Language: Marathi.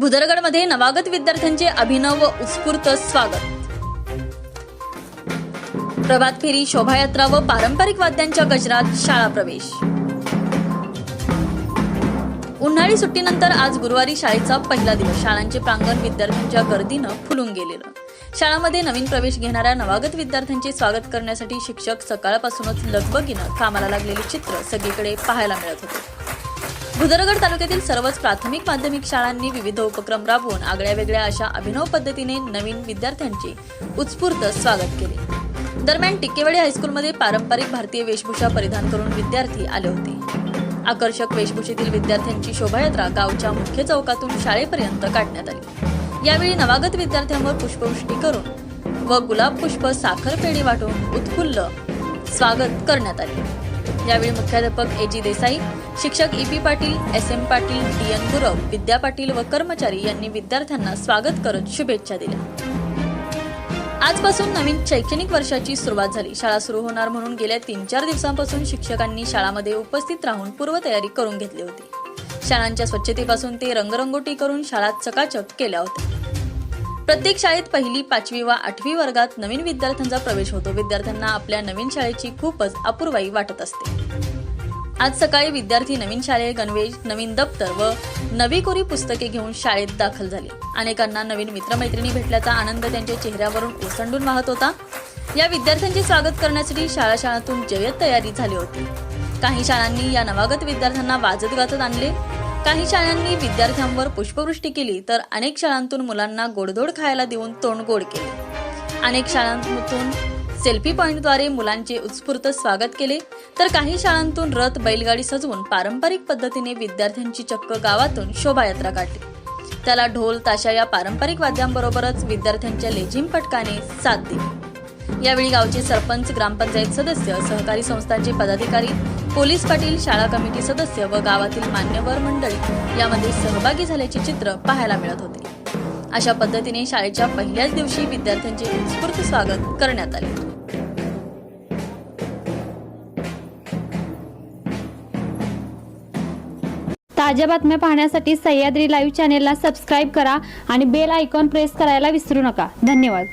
भुदरगडमध्ये नवागत विद्यार्थ्यांचे अभिनव व उत्स्फूर्त स्वागत. प्रभात फेरी शोभायात्रा व पारंपरिक वाद्यांच्या गजरात शाळा प्रवेश. उन्हाळी सुट्टीनंतर आज गुरुवारी शाळेचा पहिला दिवस. शाळांचे प्रांगण विद्यार्थ्यांच्या गर्दीनं फुलून गेलेलं. शाळांमध्ये नवीन प्रवेश घेणाऱ्या नवागत विद्यार्थ्यांचे स्वागत करण्यासाठी शिक्षक सकाळपासूनच लगबगीनं कामाला लागलेले चित्र सगळीकडे पाहायला मिळत होते. भुदरगड तालुक्यातील सर्वच प्राथमिक माध्यमिक शाळांनी विविध उपक्रम राबवून आगळ्या वेगळ्या अशा अभिनव पद्धतीने नवीन विद्यार्थ्यांचे उत्स्फूर्त स्वागत केले. दरम्यान टिकेवाडी हायस्कूलमध्ये पारंपरिक भारतीय वेशभूषा परिधान करून विद्यार्थी आले होते. आकर्षक वेशभूषेतील विद्यार्थ्यांची शोभायात्रा गावच्या मुख्य चौकातून शाळेपर्यंत काढण्यात आली. यावेळी नवागत विद्यार्थ्यांवर पुष्पवृष्टी करून व गुलाब पुष्प साखर पेढी वाटून उत्फुल्ल स्वागत करण्यात आले. यावेळी मुख्याध्यापक ए जी देसाई शिक्षक E P Patil S M Patil D N Gurav Vidya Patil व कर्मचारी यांनी विद्यार्थ्यांना स्वागत करत शुभेच्छा दिल्या. आजपासून नवीन शैक्षणिक वर्षाची सुरुवात झाली. शाळा सुरू होणार म्हणून गेल्या तीन चार दिवसांपासून शिक्षकांनी शाळामध्ये उपस्थित राहून पूर्वतयारी करून घेतली होती. शाळांच्या स्वच्छतेपासून ते रंगरंगोटी करून शाळा चकाचक केल्या होत्या. प्रत्येक शाळेत पहिली पाचवी व आठवी वर्गात नवीन विद्यार्थ्यांचा प्रवेश होतो. विद्यार्थ्यांना आपल्या नवीन शाळेची खूपच अपूर्वाई वाटत असते. आज सकाळी विद्यार्थी नवीन शाळेत गणवेश नवीन दप्तर व नवी कोरी पुस्तके घेऊन शाळेत दाखल झाले. अनेकांना नवीन मित्रमैत्रिणी भेटल्याचा आनंद त्यांच्या चेहऱ्यावरून ओसंडून वाहत होता. या विद्यार्थ्यांचे स्वागत करण्यासाठी शाळा शाळातून जय्यत तयारी झाली होती. काही शाळांनी या नवागत विद्यार्थ्यांना वाजत गाजत आणले. काही शाळांनी विद्यार्थ्यांवर पुष्पवृष्टी केली तर अनेक शाळांतून मुलांना गोडधोड खायला देऊन तोंड गोड केले. अनेक शाळांतून सेल्फी पॉइंटद्वारे मुलांचे उत्स्फूर्त स्वागत केले तर काही शाळांतून रथ बैलगाडी सजवून पारंपरिक पद्धतीने विद्यार्थ्यांची चक्क गावातून शोभायात्रा काढली. त्याला ढोल ताशा या पारंपरिक वाद्यांबरोबरच विद्यार्थ्यांच्या लेझिम पटकाने साथ दिली. यावेळी गावचे सरपंच ग्रामपंचायत सदस्य सहकारी संस्थांचे पदाधिकारी पोलीस पाटील शाळा कमिटी सदस्य व गावातील मान्यवर मंडळी यामध्ये सहभागी झाल्याचे चित्र पाहायला मिळत होते. अशा पद्धतीने शाळेच्या पहिल्याच दिवशी विद्यार्थ्यांचे उत्स्फूर्त स्वागत करण्यात आले. ताज्या बातम्या पाहण्यासाठी सह्याद्री लाईव्ह चॅनेलला सबस्क्राईब करा आणि बेल आयकॉन प्रेस करायला विसरू नका. धन्यवाद.